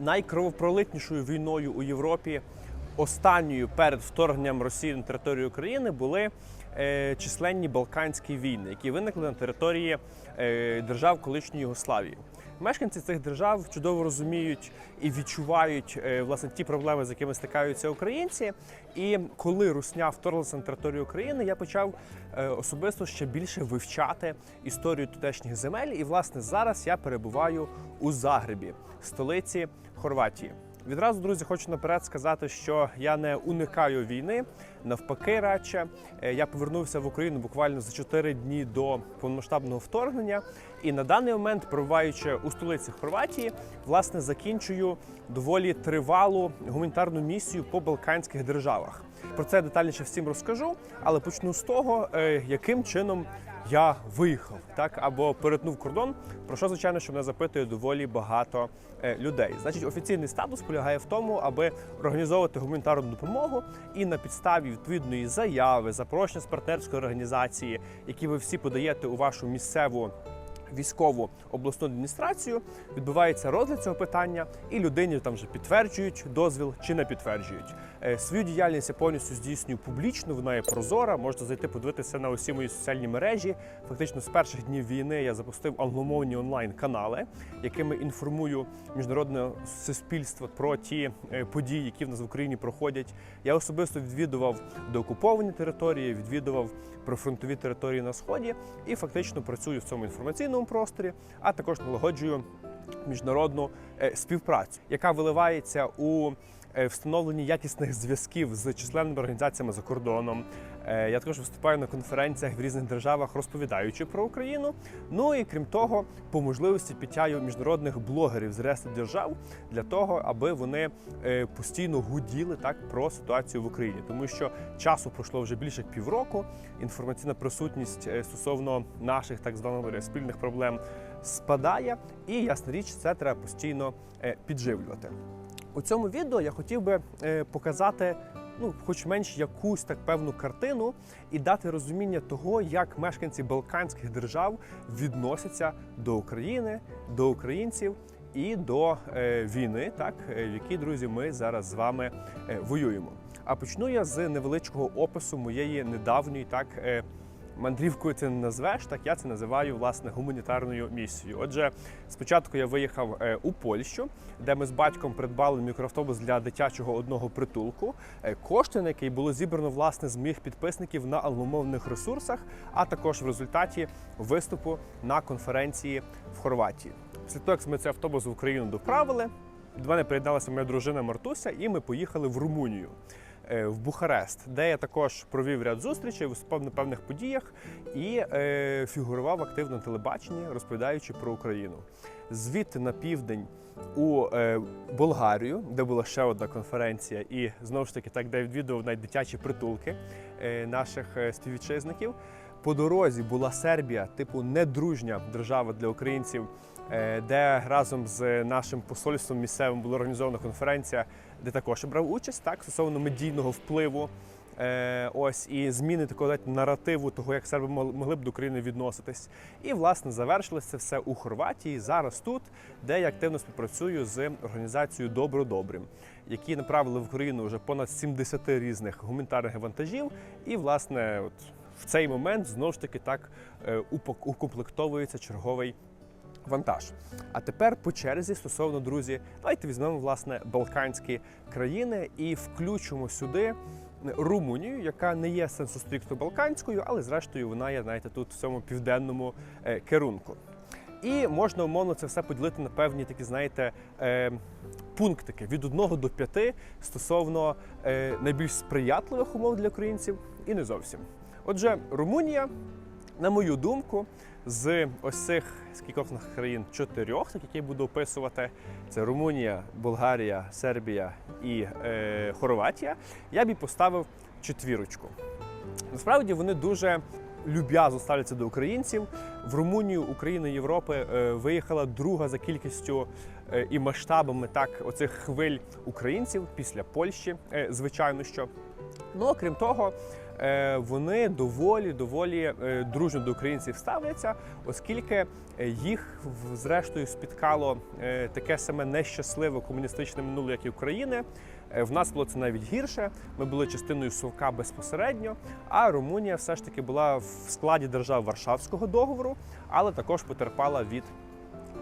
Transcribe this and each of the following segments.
найкровопролитнішою війною у Європі, останньою перед вторгненням Росії на територію України, були е, численні Балканські війни, які виникли на території е, держав колишньої Югославії. Мешканці цих держав чудово розуміють і відчувають е, власне ті проблеми, з якими стикаються українці. І коли Русня вторглася на територію України, я почав особисто ще більше вивчати історію тутешніх земель. І власне зараз я перебуваю у Загребі, столиці Хорватії. Відразу, друзі, хочу наперед сказати, що я не уникаю війни. Навпаки, радше Е, я повернувся в Україну буквально за 4 дні до повномасштабного вторгнення. І на даний момент, перебуваючи у столиці Хорватії, власне закінчую доволі тривалу гуманітарну місію по Балканських державах. Про це детальніше всім розкажу, але почну з того, е, яким чином я виїхав, так або перетнув кордон. Про що звичайно, що мене запитує доволі багато е, людей. Значить, офіційний статус полягає в тому, аби організовувати гуманітарну допомогу і на підставі відповідної заяви, запрошення з партнерської організації, які ви всі подаєте у вашу місцеву. Військову обласну адміністрацію відбувається розгляд цього питання, і людині там вже підтверджують дозвіл чи не підтверджують. Е, Свою діяльність я повністю здійснюю публічно, вона є прозора. Можете зайти подивитися на усі мої соціальні мережі. Фактично, з перших днів війни я запустив англомовні онлайн-канали, якими інформую міжнародне суспільство про ті е, події, які в нас в Україні проходять. Я особисто відвідував деокуповані території, відвідував прифронтові території на сході і фактично працюю в цьому інформаційному просторі, а також налагоджую міжнародну е, співпрацю, яка виливається у встановленні якісних зв'язків з численними організаціями за кордоном. Е, Я також виступаю на конференціях в різних державах, розповідаючи про Україну. Ну і крім того, по можливості підтягую міжнародних блогерів з решти держав для того, аби вони е, постійно гуділи так про ситуацію в Україні, тому що часу пройшло вже більше як півроку. Інформаційна присутність е, стосовно наших так званих спільних проблем спадає, і ясна річ, це треба постійно е, підживлювати. У цьому відео я хотів би е, показати. Ну, хоч менш якусь так певну картину і дати розуміння того, як мешканці Балканських держав відносяться до України, до українців і до е, війни, так е, в якій друзі ми зараз з вами е, воюємо. А почну я з невеличкого опису моєї недавньої так. Мандрівкою це не назвеш, так я це називаю власне гуманітарною місією. Отже, спочатку я виїхав е, у Польщу, де ми з батьком придбали мікроавтобус для дитячого одного притулку. Е, Кошти, на який було зібрано власне з моїх підписників на англомовних ресурсах, а також в результаті виступу на конференції в Хорватії. Після того, як ми цей автобус в Україну доправили, до мене приєдналася моя дружина Мартуся, і ми поїхали в Румунію. Е, В Бухарест, де я також провів ряд зустрічей, на певних подіях і е, фігурував активно на телебаченні, розповідаючи про Україну. Звідти на південь у е, Болгарію, де була ще одна конференція, і знову ж таки так, де відвідував навіть дитячі притулки наших співвітчизників. По дорозі була Сербія, типу недружня держава для українців, де разом з нашим посольством місцевим була організована конференція, де також брав участь так стосовно медійного впливу. Е, ось і зміни такого знаєте, наративу, того як серби могли б до України відноситись. І власне завершилося все у Хорватії. Зараз тут, де я активно співпрацюю з організацією Добро-Добрим, які направили в Україну вже понад 70 різних гуманітарних вантажів. І власне, от в цей момент знову ж таки так е, укомплектовується черговий вантаж. А тепер по черзі стосовно друзі, давайте візьмемо власне балканські країни і включимо сюди. Румунію, яка не є сенсострікто балканською, але зрештою вона є, знаєте, тут в цьому південному е, керунку. І можна умовно це все поділити на певні такі, знаєте, е, пунктики від 1 до 5 стосовно е, найбільш сприятливих умов для українців і не зовсім. Отже, Румунія, на мою думку, з ось цих скількох країн чотирьох, так які я буду описувати, це Румунія, Болгарія, Сербія і е, Хорватія, я б і поставив четвірочку. Насправді вони дуже люб'язно ставляться до українців. В Румунію Україна Європи е, виїхала друга за кількістю е, і масштабами так оцих хвиль українців після Польщі, е, звичайно що. Ну окрім того, вони доволі доволі е, дружно до українців ставляться, оскільки е, їх зрештою спіткало е, таке саме нещасливе комуністичне минуле, як і України. Е, В нас було це навіть гірше. Ми були частиною Совка безпосередньо. А Румунія все ж таки була в складі держав Варшавського договору, але також потерпала від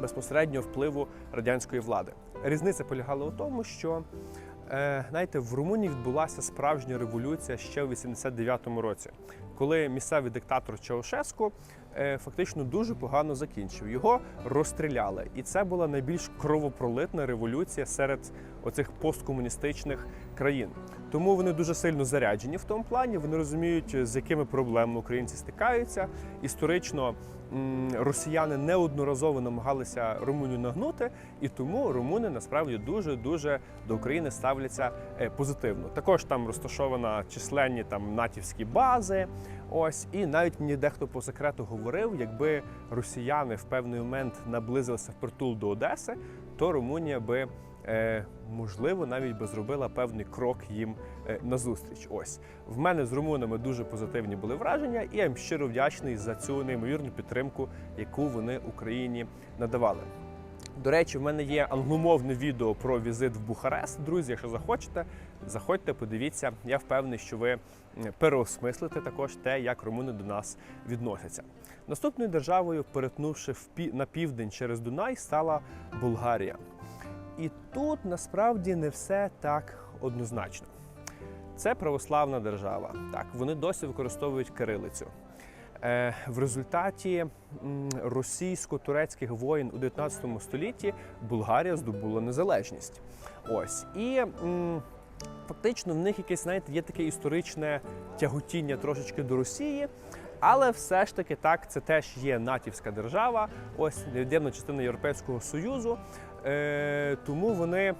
безпосереднього впливу радянської влади. Різниця полягала у тому, що е, знаєте, в Румунії відбулася справжня революція ще в 89-му році, коли місцевий диктатор Чаушеску е, фактично дуже погано закінчив. Його розстріляли, і це була найбільш кровопролитна революція серед оцих посткомуністичних країн. Тому вони дуже сильно заряджені в тому плані. Вони розуміють, з якими проблемами українці стикаються. Історично росіяни неодноразово намагалися Румунію нагнути, і тому румуни насправді дуже дуже до України ставляться е, позитивно. Також там розташована численні там натівські бази. Ось і навіть мені дехто по секрету говорив, якби росіяни в певний момент наблизилися впритул до Одеси, то Румунія би е, можливо навіть би зробила певний крок їм е, назустріч. Ось в мене з румунами дуже позитивні були враження, і я їм щиро вдячний за цю неймовірну підтримку, яку вони Україні надавали. До речі, в мене є англомовне відео про візит в Бухарест. Друзі, якщо захочете, заходьте, подивіться. Я впевнений, що ви переосмислите також те, як румуни до нас відносяться. Наступною державою, перетнувши на південь через Дунай, стала Болгарія. І тут насправді не все так однозначно. Це православна держава. Так, вони досі використовують кирилицю. Е, в результаті російсько-турецьких воєн у 19 столітті Болгарія здобула незалежність. Ось і фактично в них якесь, знаєте, є таке історичне тяготіння трошечки до Росії. Але все ж таки так, це теж є натівська держава, ось невід'ємна частина Європейського Союзу. Е, тому вони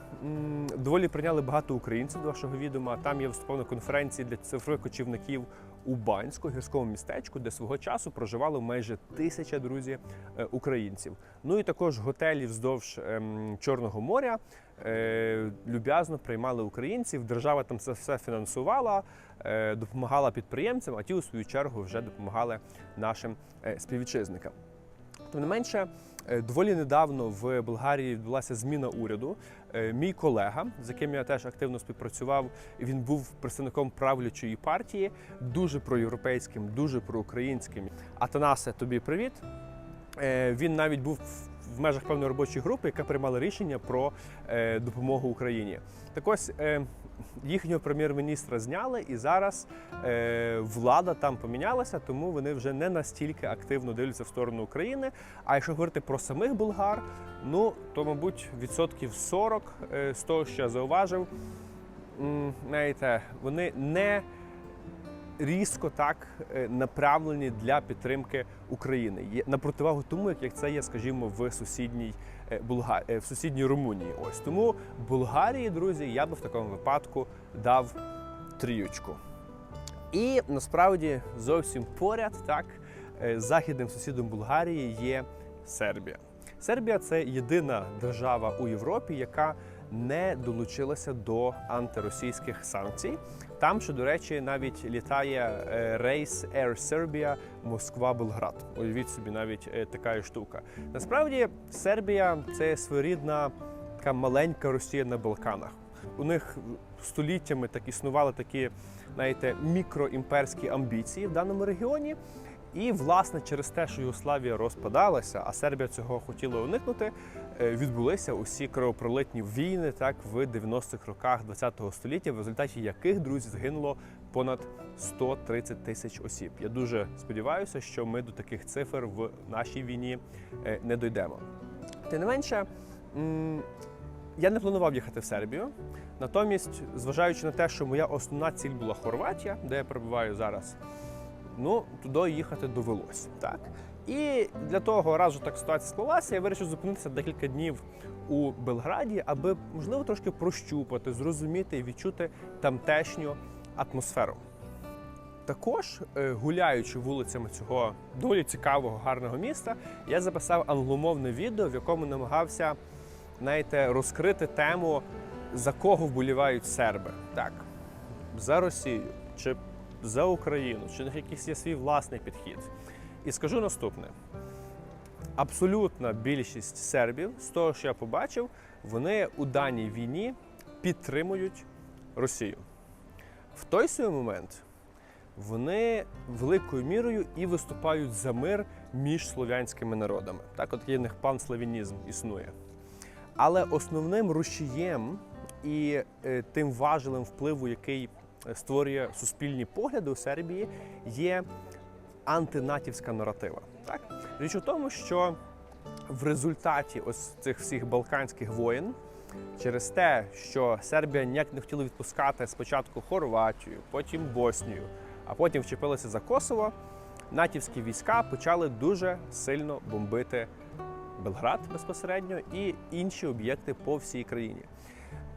доволі прийняли багато українців до вашого відома. Там я виступав на конференції для цифрових кочівників у Банську, гірському містечку, де свого часу проживало майже тисяча друзі е, українців. Ну і також готелі вздовж ем, Чорного моря е, люб'язно приймали українців. Держава там це все фінансувала, допомагала підприємцям, а ті у свою чергу вже допомагали нашим співвітчизникам. Тим не менше, е, доволі недавно в Болгарії відбулася зміна уряду. Е, Мій колега, з яким я теж активно співпрацював, він був представником правлячої партії, дуже проєвропейським, дуже проукраїнським. Атанасе, тобі привіт. Е, Він навіть був в межах певної робочої групи, яка приймала рішення про допомогу Україні. Так ось їхнього прем'єр-міністра зняли, і зараз е, влада там помінялася, тому вони вже не настільки активно дивляться в сторону України. А якщо говорити про самих болгар, ну то, мабуть, відсотків 40 е, з того, що я зауважив, знаєте, вони не різко так е, направлені для підтримки України. На противагу тому, як це є, скажімо, в сусідній е, Булга... е, в сусідній Румунії. Ось тому Болгарії, друзі, я би в такому випадку дав тріючку. І насправді зовсім поряд, так, західним сусідом Болгарії є Сербія. Сербія це єдина держава у Європі, яка не долучилася до антиросійських санкцій. Там, що, до речі, навіть літає е, рейс Air Serbia Москва-Белград. Уявіть собі, навіть е, така штука. Насправді, Сербія це своєрідна така маленька Росія на Балканах. У них століттями так існували такі, знаєте, мікроімперські амбіції в даному регіоні. І, власне, через те, що Югославія розпадалася, а Сербія цього хотіла уникнути, відбулися усі кровопролитні війни так в 90-х роках ХХ століття, в результаті яких друзі загинуло понад 130 тисяч осіб. Я дуже сподіваюся, що ми до таких цифр в нашій війні е, не дійдемо. Тим не менше, я не планував їхати в Сербію. Натомість, зважаючи на те, що моя основна ціль була Хорватія, де я перебуваю зараз, ну туди їхати довелося. Так і для того разу так ситуація склалася, я вирішив зупинитися декілька днів у Белграді, аби можливо трошки прощупати, зрозуміти і відчути тамтешню атмосферу. Також, е, гуляючи вулицями цього доволі цікавого, гарного міста, я записав англомовне відео, в якому намагався знаєте, розкрити тему, за кого вболівають серби. Так, за Росію чи за Україну, чи них якийсь є свій власний підхід. І скажу наступне: абсолютна більшість сербів, з того, що я побачив, вони у даній війні підтримують Росію. В той самий момент вони великою мірою і виступають за мир між слов'янськими народами. Так, от є в них панславінізм існує. Але основним рушієм і е, тим важелем впливу, який е, створює суспільні погляди у Сербії, є антинатівська наратива. Так? Річ у тому, що в результаті ось цих всіх балканських воєн, через те, що Сербія ніяк не хотіла відпускати спочатку Хорватію, потім Боснію, а потім вчепилися за Косово, натівські війська почали дуже сильно бомбити Белград безпосередньо і інші об'єкти по всій країні.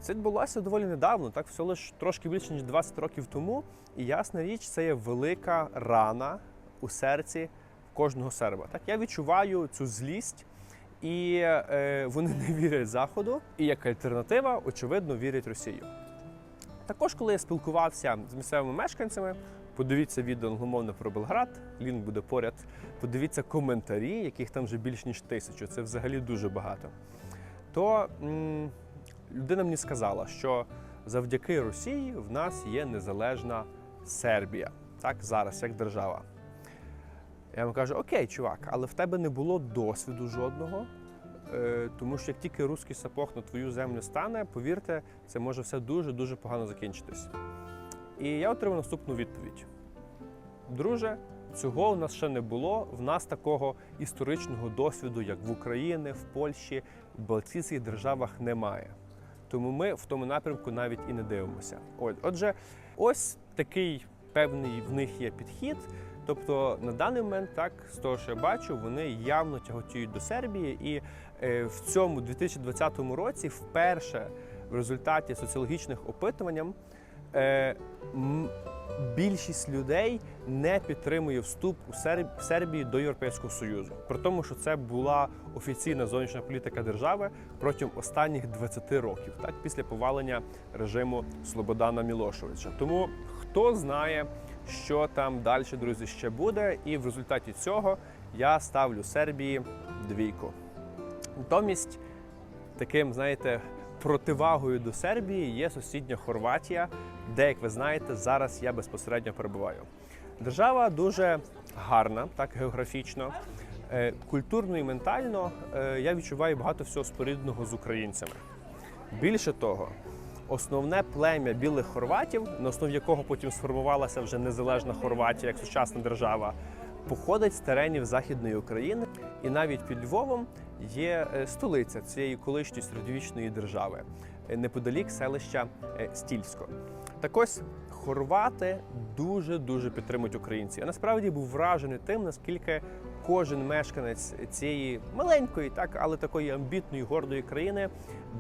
Це відбулося доволі недавно, так всього лиш трошки більше ніж 20 років тому. І ясна річ, це є велика рана у серці кожного серба. Так я відчуваю цю злість, і е, вони не вірять заходу. І як альтернатива, очевидно, вірять Росію. Також, коли я спілкувався з місцевими мешканцями, подивіться відео англомовне про Белград, лінк буде поряд. Подивіться коментарі, яких там вже більш ніж тисячу. Це взагалі дуже багато. То м, людина мені сказала, що завдяки Росії в нас є незалежна Сербія, так зараз як держава. Я йому кажу: Окей, чувак, але в тебе не було досвіду жодного. Е, тому що як тільки руський сапог на твою землю стане, повірте, це може все дуже дуже погано закінчитись. І я отримав наступну відповідь: друже, цього у нас ще не було. В нас такого історичного досвіду, як в Україні, в Польщі, в Балтійських державах немає. Тому ми в тому напрямку навіть і не дивимося. Отже, ось такий певний в них є підхід. Тобто на даний момент, так з того, що я бачу, вони явно тяготіють до Сербії, і е, в цьому 2020 році вперше в результаті соціологічних опитувань е, більшість людей не підтримує вступ у Серб- Сербії до Європейського Союзу. При тому, що це була офіційна зовнішня політика держави протягом останніх 20 років, так після повалення режиму Слободана Мілошевича. Тому хто знає, що там далі, друзі, ще буде, і в результаті цього я ставлю Сербії двійку. Натомість таким, знаєте, противагою до Сербії є сусідня Хорватія, де, як ви знаєте, зараз я безпосередньо перебуваю. Держава дуже гарна, так географічно, Е, культурно і ментально е, я відчуваю багато всього спорідного з українцями. Більше того, основне плем'я білих хорватів, на основі якого потім сформувалася вже незалежна Хорватія як сучасна держава, походить з теренів Західної України, і навіть під Львовом є е, столиця цієї колишньої середньовічної держави, е, неподалік селища е, Стільсько. Так ось хорвати дуже дуже підтримують українців. Я насправді був вражений тим, наскільки кожен мешканець цієї маленької, так але такої амбітної гордої країни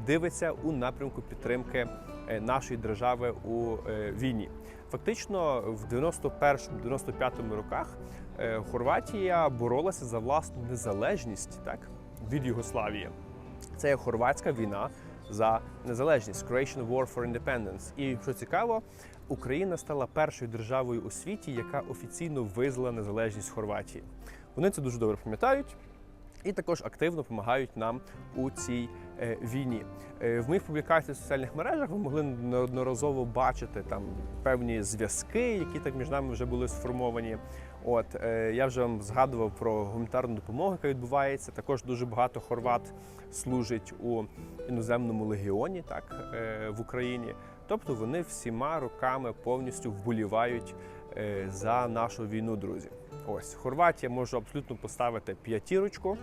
дивиться у напрямку підтримки е, нашої держави у е, війні. Фактично, в 91-95 роках е, Хорватія боролася за власну незалежність так від Югославії. Це є хорватська війна за незалежність Croatian War for Independence. І що цікаво, Україна стала першою державою у світі, яка офіційно визнала незалежність Хорватії. Вони це дуже добре пам'ятають. І також активно допомагають нам у цій е, війні. Е, в моїх публікаціях в соціальних мережах ви могли неодноразово бачити там певні зв'язки, які так між нами вже були сформовані. От е, я вже вам згадував про гуманітарну допомогу, яка відбувається. Також дуже багато хорват служить у іноземному легіоні, так в Україні. Тобто вони всіма руками повністю вболівають за нашу війну, друзі. Ось Хорватія можу абсолютно поставити п'ятірочку.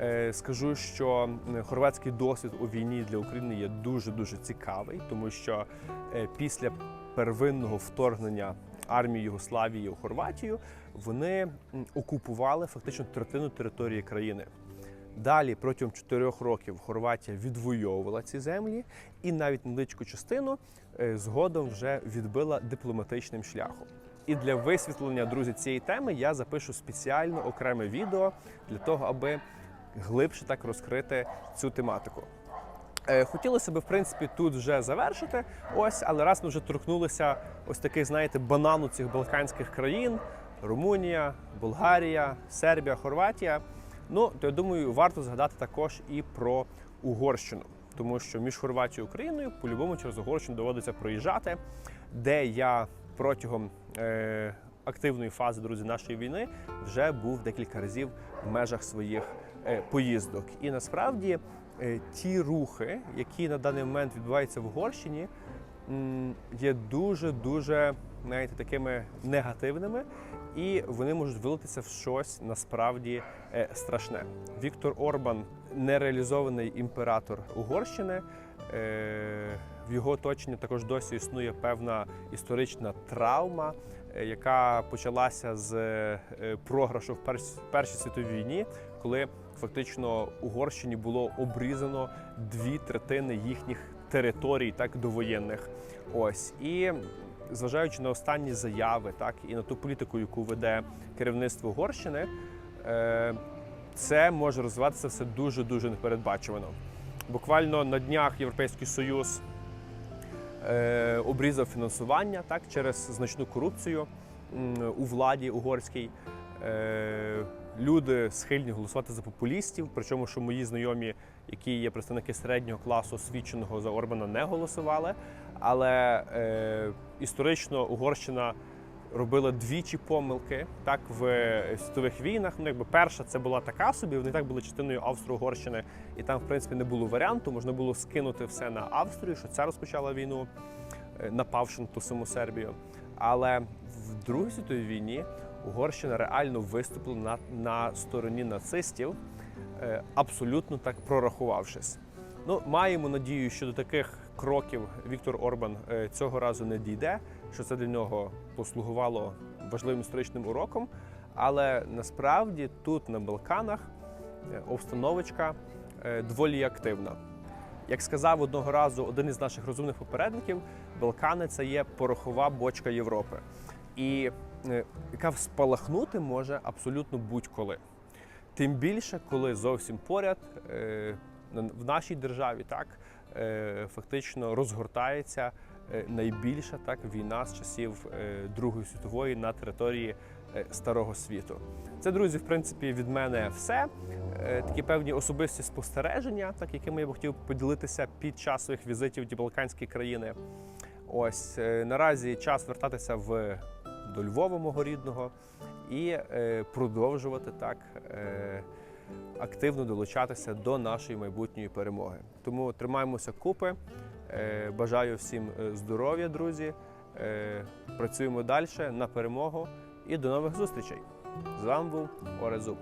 Е, Скажу, що хорватський досвід у війні для України є дуже дуже цікавий, тому що е, після первинного вторгнення армії Югославії у Хорватію вони окупували фактично третину території країни. Далі протягом чотирьох років Хорватія відвоювала ці землі, і навіть невеличку частину е, згодом вже відбила дипломатичним шляхом. І для висвітлення, друзі, цієї теми я запишу спеціально окреме відео для того, аби глибше так розкрити цю тематику. Е, Хотілося б, в принципі, тут вже завершити. Ось, але раз ми вже торкнулися ось таких, знаєте, банану цих балканських країн: Румунія, Болгарія, Сербія, Хорватія. Ну, то я думаю, варто згадати також і про Угорщину, тому що між Хорватією і Україною по-любому через Угорщину доводиться проїжджати, де я протягом активної фази друзі нашої війни вже був декілька разів в межах своїх е, поїздок. І насправді е, ті рухи, які на даний момент відбуваються в Угорщині, є дуже дуже знаєте, такими негативними, і вони можуть вилитися в щось насправді е, страшне. Віктор Орбан нереалізований імператор Угорщини. В його оточенні також досі існує певна історична травма, е, яка почалася з е, програшу в Першій світовій війні, коли фактично Угорщині було обрізано дві третини їхніх територій, так довоєнних. Ось і зважаючи на останні заяви, так і на ту політику, яку веде керівництво Угорщини, е, це може розвиватися все дуже дуже непередбачувано. Буквально на днях Європейський Союз обрізав фінансування так через значну корупцію у владі угорській. Е, люди схильні голосувати за популістів, причому що мої знайомі, які є представники середнього класу освіченого за Орбана, не голосували. Але е, історично Угорщина робила двічі помилки так в світових війнах. Ну, якби перша це була така собі, вони так були частиною Австро-Угорщини, і там, в принципі, не було варіанту. Можна було скинути все на Австрію, що ця розпочала війну, е, напавши на ту саму Сербію. Але в Другій світовій війні Угорщина реально виступила на, на стороні нацистів, е, абсолютно так прорахувавшись. Ну, маємо надію, що до таких кроків Віктор Орбан е, цього разу не дійде, що це для нього послугувало важливим історичним уроком. Але насправді тут на Балканах е, обстановочка е, доволі активна. Як сказав одного разу один із наших розумних попередників, Балкани це є порохова бочка Європи, і е, яка спалахнути може абсолютно будь-коли. Тим більше, коли зовсім поряд в нашій державі так фактично розгортається найбільша так війна з часів е, Другої світової на території е, Старого світу. Це, друзі, в принципі, від мене все. Е, Такі певні особисті спостереження, так якими я б хотів поділитися під час своїх візитів ті балканські країни. Ось е, наразі час вертатися в до Львова, мого рідного, і е, продовжувати так е, активно долучатися до нашої майбутньої перемоги. Тому тримаємося купи. Е, бажаю всім е, здоров'я, друзі. Е, працюємо далі на перемогу і до нових зустрічей. З вами був Орезуб.